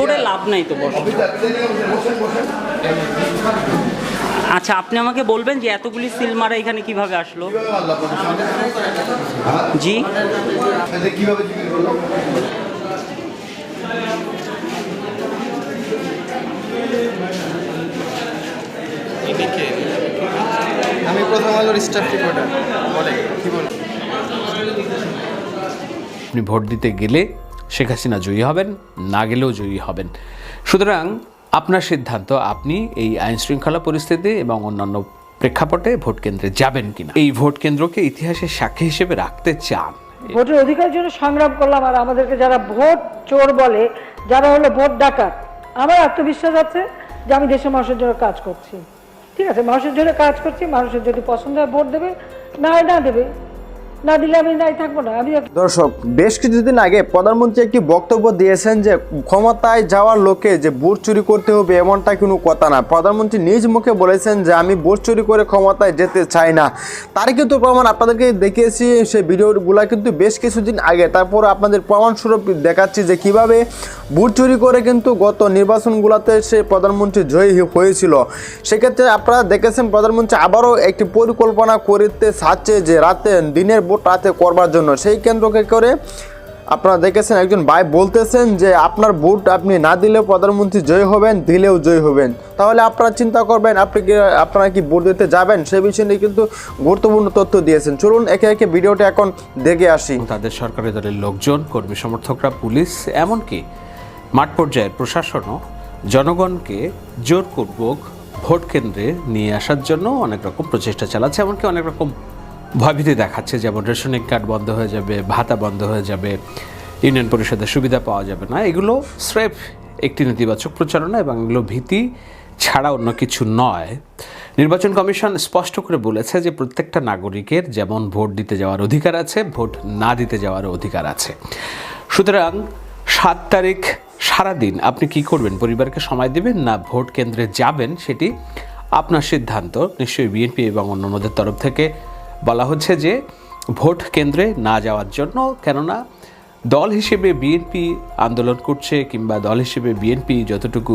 সরে লাভ নাই তো বস। আচ্ছা আপনি আমাকে বলবেন যে এতগুলি সিল মারা এখানে কীভাবে আসলো? জি। কীভাবে আমি প্রথম আলোর স্টাফ রিপোর্টার। বলে কি বল আপনি ভোট দিতে গেলে শেখ হাসিনা জয়ী হবেন, না গেলেও জয়ী হবেন। সুতরাং আপনার সিদ্ধান্ত, আপনি এই আইন শৃঙ্খলা পরিস্থিতি এবং অন্যান্য প্রেক্ষাপটে ভোট কেন্দ্রে যাবেন কিনা। এই ভোট কেন্দ্রকে ইতিহাসের সাক্ষী হিসেবে রাখতে চান। ভোটের অধিকারের জন্য সংগ্রাম করলাম আর আমাদেরকে যারা ভোট চোর বলে, যারা হলো ভোট ডাকাত, আমার আত্মবিশ্বাস আছে যে আমি দেশের মানুষের জন্য কাজ করছি। ঠিক আছে, মানুষের জন্য কাজ করছি, মানুষের যদি পছন্দ হয় ভোট দেবে, না না দেবে। দর্শক, বেশ কিছুদিন আগে প্রধানমন্ত্রী একটি বক্তব্য দিয়েছেন যে ক্ষমতায় যাওয়ার লোকে যে ভোট চুরি করতে হবে এমনটা কোনো কথা না। প্রধানমন্ত্রী নিজ মুখে বলেছেন যে, আমি ভোট চুরি করে ক্ষমতায় যেতে চাই না। তার কিন্তু প্রমাণ আপনাদেরকে দেখিয়েছি, সেই ভিডিওগুলো কিন্তু বেশ কিছুদিন আগে। তারপর আপনাদের প্রমাণস্বরূপ দেখাচ্ছি যে কীভাবে ভোট চুরি করে কিন্তু গত নির্বাচনগুলোতে সে প্রধানমন্ত্রী জয়ী হয়েছিল। সেক্ষেত্রে আপনারা দেখেছেন, প্রধানমন্ত্রী আবারও একটি পরিকল্পনা করতে চাচ্ছে যে, রাতে দিনের ভোট রাতে করবার জন্য। সেই কেন্দ্রকে করে আপনারা দেখেছেন, একজন ভাই বলতেছেন যে, আপনার ভোট আপনি না দিলেও প্রধানমন্ত্রী জয় হবেন, দিলেও জয় হবেন। তাহলে আপনারা চিন্তা করবেন, আপনি কি, আপনারা কি ভোট দিতে যাবেন? সে বিষয়ে নিয়ে কিন্তু গুরুত্বপূর্ণ তথ্য দিয়েছেন। চলুন একে একে ভিডিওটা এখন দেখে আসি। তাদের সরকারি দলের লোকজন, কর্মী, সমর্থকরা, পুলিশ, এমনকি মাঠ পর্যায়ের প্রশাসনও জনগণকে জোরপূর্বক ভোট কেন্দ্রে নিয়ে আসার জন্য অনেক রকম প্রচেষ্টা চালাচ্ছে, এমনকি অনেক রকম ভয়ভীতি দেখাচ্ছে, যেমন রেশনিং কার্ড বন্ধ হয়ে যাবে, ভাতা বন্ধ হয়ে যাবে, ইউনিয়ন পরিষদের সুবিধা পাওয়া যাবে না। এগুলো স্রেফ একটি নেতিবাচক প্রচারণা এবং এগুলো ভীতি ছাড়া অন্য কিছু নয়। নির্বাচন কমিশন স্পষ্ট করে বলেছে যে প্রত্যেকটা নাগরিকের যেমন ভোট দিতে যাওয়ার অধিকার আছে, ভোট না দিতে যাওয়ার অধিকার আছে। সুতরাং সাত তারিখ সারাদিন আপনি কি করবেন? পরিবারকে সময় দেবেন না ভোট কেন্দ্রে যাবেন? সেটি আপনার সিদ্ধান্ত। নিশ্চয়ই বিএনপি এবং অন্যান্যদের তরফ থেকে বলা হচ্ছে যে ভোট কেন্দ্রে না যাওয়ার জন্য, কেননা দল হিসেবে বিএনপি আন্দোলন করছে কিংবা দল হিসেবে বিএনপি যতটুকু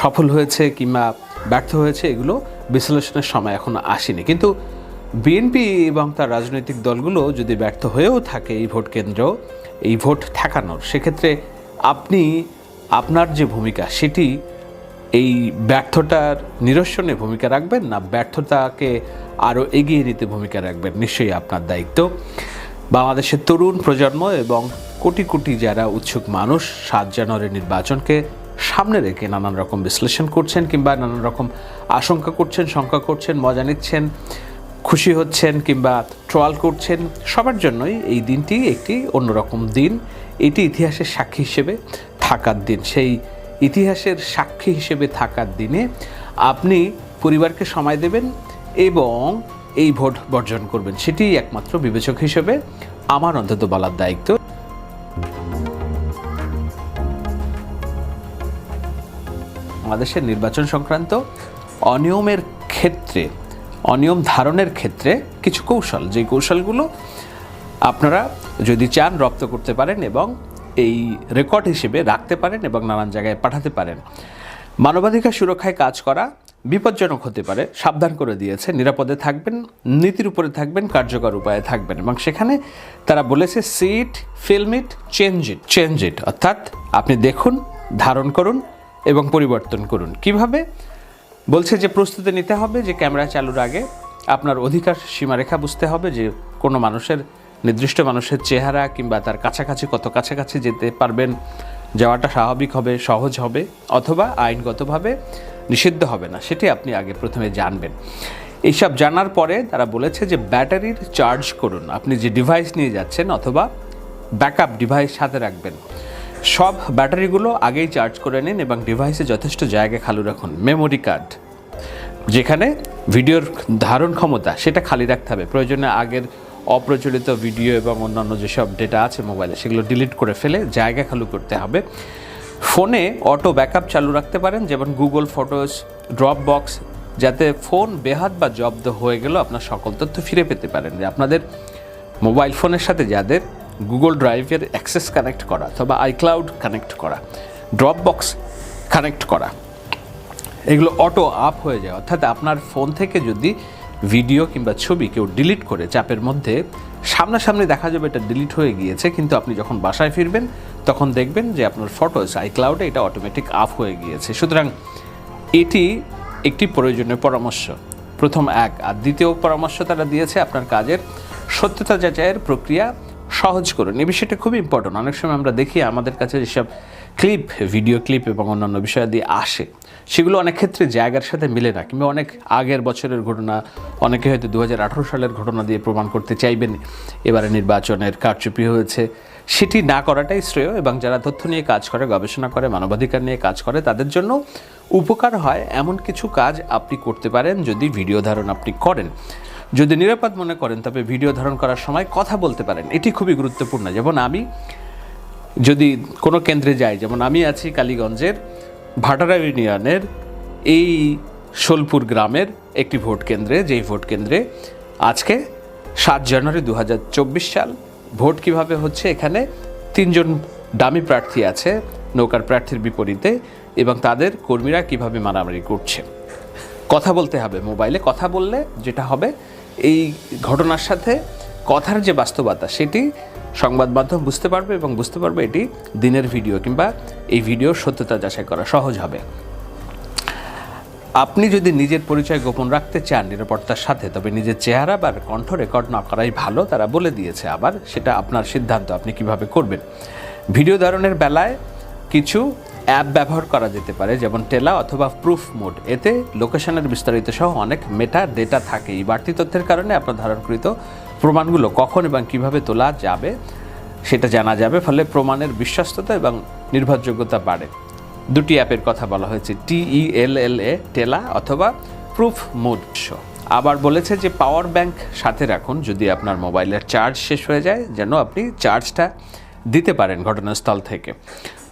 সফল হয়েছে কিংবা ব্যর্থ হয়েছে, এগুলো বিশ্লেষণের সময় এখনও আসেনি। কিন্তু বিএনপি এবং তার রাজনৈতিক দলগুলো যদি ব্যর্থ হয়েও থাকে এই ভোট কেন্দ্র, এই ভোট ঠেকানোর, সেক্ষেত্রে আপনি, আপনার যে ভূমিকা সেটি এই ব্যর্থতার নিরসনে ভূমিকা রাখবেন না, ব্যর্থতাকে আরও এগিয়ে নিতে ভূমিকা রাখবেন, নিশ্চয়ই আপনার দায়িত্ব। বাংলাদেশের তরুণ প্রজন্ম এবং কোটি কোটি যারা উৎসুক মানুষ সাত জানুয়ারি নির্বাচনকে সামনে রেখে নানান রকম বিশ্লেষণ করছেন কিংবা নানান রকম আশঙ্কা করছেন, শঙ্কা করছেন, মজা নিচ্ছেন, খুশি হচ্ছেন কিংবা ট্রয়াল করছেন, সবার জন্যই এই দিনটি একটি অন্যরকম দিন। এটি ইতিহাসের সাক্ষী হিসেবে থাকার দিন। সেই ইতিহাসের সাক্ষী হিসেবে থাকার দিনে আপনি পরিবারকে সময় দেবেন এবং এই ভোট বর্জন করবেন। সেটি একমাত্র বিবেচক হিসেবে আমার অন্তত বলার দায়িত্ব। বাংলাদেশের নির্বাচন সংক্রান্ত অনিয়মের ক্ষেত্রে, অনিয়ম ধারণের ক্ষেত্রে কিছু কৌশল। যে কৌশলগুলো আপনারা যদি চান রপ্ত করতে পারেন এবং এই রেকর্ড হিসেবে রাখতে পারেন এবং নানান জায়গায় পাঠাতে পারেন। মানবাধিকার সুরক্ষায় কাজ করা বিপজ্জনক হতে পারে, সাবধান করে দিয়েছে, নিরাপদে থাকবেন, নীতির উপরে থাকবেন, কার্যকর উপায়ে থাকবেন এবং সেখানে তারা বলেছে sit film it change it change it অর্থাৎ আপনি দেখুন, ধারণ করুন এবং পরিবর্তন করুন। কীভাবে? বলছে যে, প্রস্তুতি নিতে হবে, যে ক্যামেরা চালুর আগে আপনার অধিকার সীমারেখা বুঝতে হবে, যে কোনো মানুষের নির্দিষ্ট মানুষের চেহারা কিংবা তার কাছাকাছি কত কাছাকাছি যেতে পারবেন, যাওয়াটা স্বাভাবিক হবে, সহজ হবে, অথবা আইনগতভাবে নিষিদ্ধ হবে না, সেটি আপনি আগে প্রথমে জানবেন। এইসব জানার পরে তারা বলেছে যে ব্যাটারির চার্জ করুন, আপনি যে ডিভাইস নিয়ে যাচ্ছেন অথবা ব্যাকআপ ডিভাইস সাথে রাখবেন, সব ব্যাটারিগুলো আগেই চার্জ করে নিন এবং ডিভাইসে যথেষ্ট জায়গা খালি রাখুন, মেমোরি কার্ড, যেখানে ভিডিওর ধারণ ক্ষমতা, সেটা খালি রাখতে হবে, প্রয়োজনে আগের অপ্রচলিত ভিডিও এবং অন্যান্য যেসব ডেটা আছে মোবাইলে সেগুলো ডিলিট করে ফেলে জায়গা খালি করতে হবে। ফোনে অটো ব্যাকআপ চালু রাখতে পারেন, যেমন গুগল ফটোস ড্রপ বক্স যাতে ফোন বেহাত বা জব্দ হয়ে গেলেও আপনার সকল তথ্য ফিরে পেতে পারেন। যে আপনাদের মোবাইল ফোনের সাথে যাদের গুগল ড্রাইভের অ্যাক্সেস কানেক্ট করা অথবা আইক্লাউড কানেক্ট করা ড্রপ বক্স কানেক্ট করা, এগুলো অটো আপ হয়ে যায়। অর্থাৎ আপনার ফোন থেকে যদি ভিডিও কিংবা ছবি কেউ ডিলিট করে চাপের মধ্যে সামনাসামনি দেখা যাবে এটা ডিলিট হয়ে গিয়েছে, কিন্তু আপনি যখন বাসায় ফিরবেন, তখন দেখবেন যে আপনার ফটোস আইক্লাউডে এটা অটোমেটিক আপ হয়ে গিয়েছে। সুতরাং এটি একটি প্রয়োজনীয় পরামর্শ। প্রথম এক আর দ্বিতীয় পরামর্শ তারা দিয়েছে আপনার কাজের সত্যতা যাচাইয়ের প্রক্রিয়া সহজ করুন এই বিষয়টা খুব ইম্পর্টেন্ট অনেক সময় আমরা দেখি আমাদের কাছে যেসব ক্লিপ ভিডিও ক্লিপ এবং অন্যান্য বিষয়াদি আসে, সেগুলো অনেক ক্ষেত্রে জায়গার সাথে মিলে না, কিংবা অনেক আগের বছরের ঘটনা, অনেকে হয়তো দু হাজার আঠেরো সালের ঘটনা দিয়ে প্রমাণ করতে চাইবেন, এবারে নির্বাচনের কারচুপি হয়েছে। সেটি না করাটাই শ্রেয়, এবং যারা তথ্য নিয়ে কাজ করে, গবেষণা করে, মানবাধিকার নিয়ে কাজ করে, তাদের জন্য উপকার হয় এমন কিছু কাজ আপনি করতে পারেন যদি ভিডিও ধারণ আপনি করেন। যদি নিরাপদ মনে করেন, তবে ভিডিও ধারণ করার সময় কথা বলতে পারেন। এটি খুবই গুরুত্বপূর্ণ। যেমন আমি যদি কোনো কেন্দ্রে যাই, যেমন আমি আছি কালীগঞ্জের ভাটারা ইউনিয়নের এই শোলপুর গ্রামের একটি ভোট কেন্দ্রে, যেই ভোট কেন্দ্রে আজকে সাত জানুয়ারি দু হাজার চব্বিশ সাল ভোট কীভাবে হচ্ছে, এখানে তিনজন ডামি প্রার্থী আছে, নৌকার প্রার্থীর বিপরীতে, এবং তাদের কর্মীরা কীভাবে মারামারি করছে। কথা বলতে হবে মোবাইলে। কথা বললে যেটা হবে এই ঘটনার সাথে কথার যে বাস্তবতা, সেটি সংবাদ মাধ্যম বুঝতে পারবে এবং বুঝতে পারবে এটি দিনের ভিডিও কিংবা এই ভিডিওর সত্যতা যাচাই করা সহজ হবে। আপনি যদি নিজের পরিচয় গোপন রাখতে চান নিরাপত্তার সাথে, তবে নিজের চেহারা বা কণ্ঠ রেকর্ড না করাই ভালো, তারা বলে দিয়েছে আবার, সেটা আপনার সিদ্ধান্ত আপনি কীভাবে করবেন। ভিডিও ধারণের বেলায় কিছু অ্যাপ ব্যবহার করা যেতে পারে, যেমন টেলা অথবা প্রুফ মোড। এতে লোকেশনের বিস্তারিত সহ অনেক মেটা ডেটা থাকে। এই বাড়তি তথ্যের কারণে আপনার ধারণকৃত প্রমাণগুলো কখন এবং কীভাবে তোলা যাবে সেটা জানা যাবে, ফলে প্রমাণের বিশ্বস্ততা এবং নির্ভরযোগ্যতা বাড়ে। দুটি অ্যাপের কথা বলা হয়েছে টিইএলএলএ টেলা অথবা প্রুফ মোড শো। আবার বলেছে যে পাওয়ার ব্যাংক সাথে রাখুন যদি আপনার মোবাইলের চার্জ শেষ হয়ে যায়, যেন আপনি চার্জটা দিতে পারেন ঘটনাস্থল থেকে।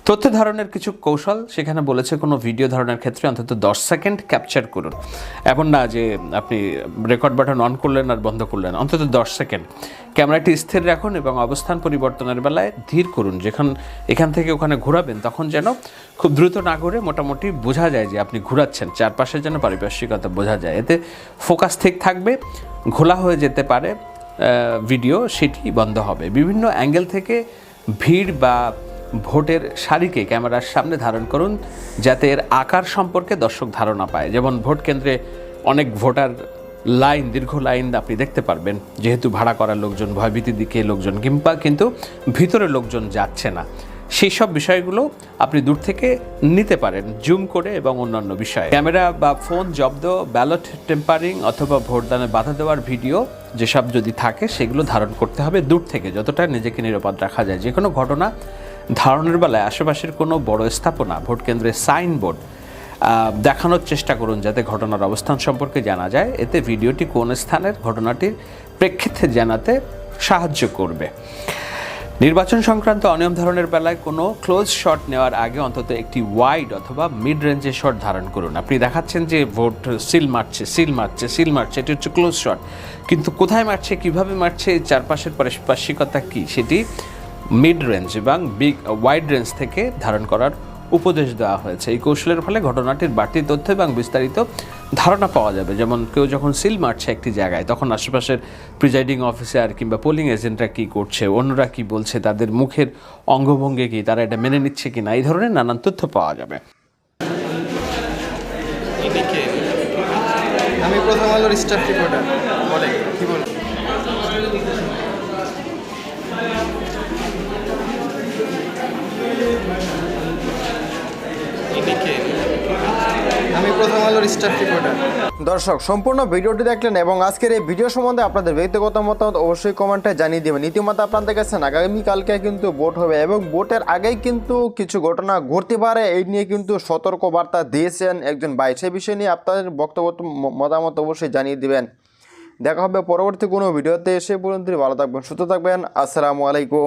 তথ্য ধারণের কিছু কৌশল, সেখানে বলেছে কোনো ভিডিও ধারণের ক্ষেত্রে অন্তত দশ সেকেন্ড ক্যাপচার করুন। এমন না যে আপনি রেকর্ড বাটন অন করলেন আর বন্ধ করলেন, অন্তত দশ সেকেন্ড ক্যামেরাটি স্থির রাখুন এবং অবস্থান পরিবর্তনের বেলায় ধীর করুন। যেখান এখান থেকে ওখানে ঘোরাবেন, তখন যেন খুব দ্রুত না ঘুরে মোটামুটি বোঝা যায় যে আপনি ঘোরাচ্ছেন। চারপাশের যেন পারিপার্শ্বিকতা বোঝা যায়। এতে ফোকাস ঠিক থাকবে, ঘোলা হয়ে যেতে পারে ভিডিও সেটি বন্ধ হবে। বিভিন্ন অ্যাঙ্গেল থেকে ভিড় বা ভোটের সারিকে ক্যামেরার সামনে ধারণ করুন, যাতে এর আকার সম্পর্কে দর্শক ধারণা পায়। যেমন ভোট কেন্দ্রে অনেক ভোটার লাইন, দীর্ঘ লাইন আপনি দেখতে পারবেন। যেহেতু ভাড়া করা লোকজন ভয়ভীতির দিকে লোকজন কিংবা কিন্তু ভিতরে লোকজন যাচ্ছে না। সেই সব বিষয়গুলো আপনি দূর থেকে নিতে পারেন, জুম করে এবং অন্যান্য বিষয়। ক্যামেরা বা ফোন, জব্দ, ব্যালট, টেম্পারিং অথবা ভোটদানে বাধা দেওয়ার ভিডিও, যেসব যদি থাকে, সেগুলো ধারণ করতে হবে দূর থেকে, যতটা নিজেকে নিরাপদ রাখা যায়। যে কোনো ঘটনা ধারণের বেলায় আশেপাশের কোনো বড় স্থাপনা, ভোট কেন্দ্রের সাইনবোর্ড দেখানোর চেষ্টা করুন যাতে ঘটনার অবস্থান সম্পর্কে জানা যায়। এতে ভিডিওটি কোন স্থানের ঘটনাটির প্রেক্ষিতে জানাতে সাহায্য করবে। নির্বাচন সংক্রান্ত অনিয়ম ধারণের বেলায় কোনো ক্লোজ শট নেওয়ার আগে অন্তত একটি ওয়াইড অথবা মিড রেঞ্জের শট ধারণ করুন। আপনি দেখাচ্ছেন যে ভোট সিল মারছে সিল মারছে সিল মারছে, এটি হচ্ছে ক্লোজ শট কিন্তু কোথায় মারছে, কীভাবে মারছে, চারপাশের পারিপার্শ্বিকতা কী, সেটি মিড রেঞ্জ এবং বিগ ওয়াইড রেঞ্জ থেকে ধারণ করার উপদেশ দেওয়া হয়েছে। এই কৌশলের ফলে ঘটনাটির বাড়তি তথ্য এবং বিস্তারিত ধারণা পাওয়া যাবে। যেমন কেউ যখন সিল মারছে একটি জায়গায়, তখন আশেপাশের প্রিজাইডিং অফিসার কিংবা পোলিং এজেন্টরা কী করছে, অন্যরা কী বলছে, তাদের মুখের অঙ্গভঙ্গি কী, তারা এটা মেনে নিচ্ছে কি না এই ধরনের নানান তথ্য পাওয়া যাবে। আমি প্রথম আলোর স্টাফ রিপোর্টার বলে কি বল আমি প্রথম আলোর স্টাফ রিপোর্টার দর্শক সম্পূর্ণ ভিডিওটি দেখলেন এবং আজকের এই ভিডিও সম্বন্ধে আপনাদের ব্যক্তিগত মতামত অবশ্যই কমেন্টে জানিয়ে দেবেন। ইতিমধ্যে আপনাদের কাছে আগামীকালকে কিন্তু ভোট হবে এবং ভোটের আগেই কিন্তু কিছু ঘটনা ঘটতে পারে। এই নিয়ে কিন্তু সতর্ক বার্তা দিয়েছেন একজন ভাই। সে বিষয় নিয়ে আপনাদের বক্তব্য মতামত অবশ্যই জানিয়ে দেবেন। দেখা হবে পরবর্তী কোনো ভিডিওতে। এসে পর্যন্ত ভালো থাকবেন সুস্থ থাকবেন। আসসালামু আলাইকুম।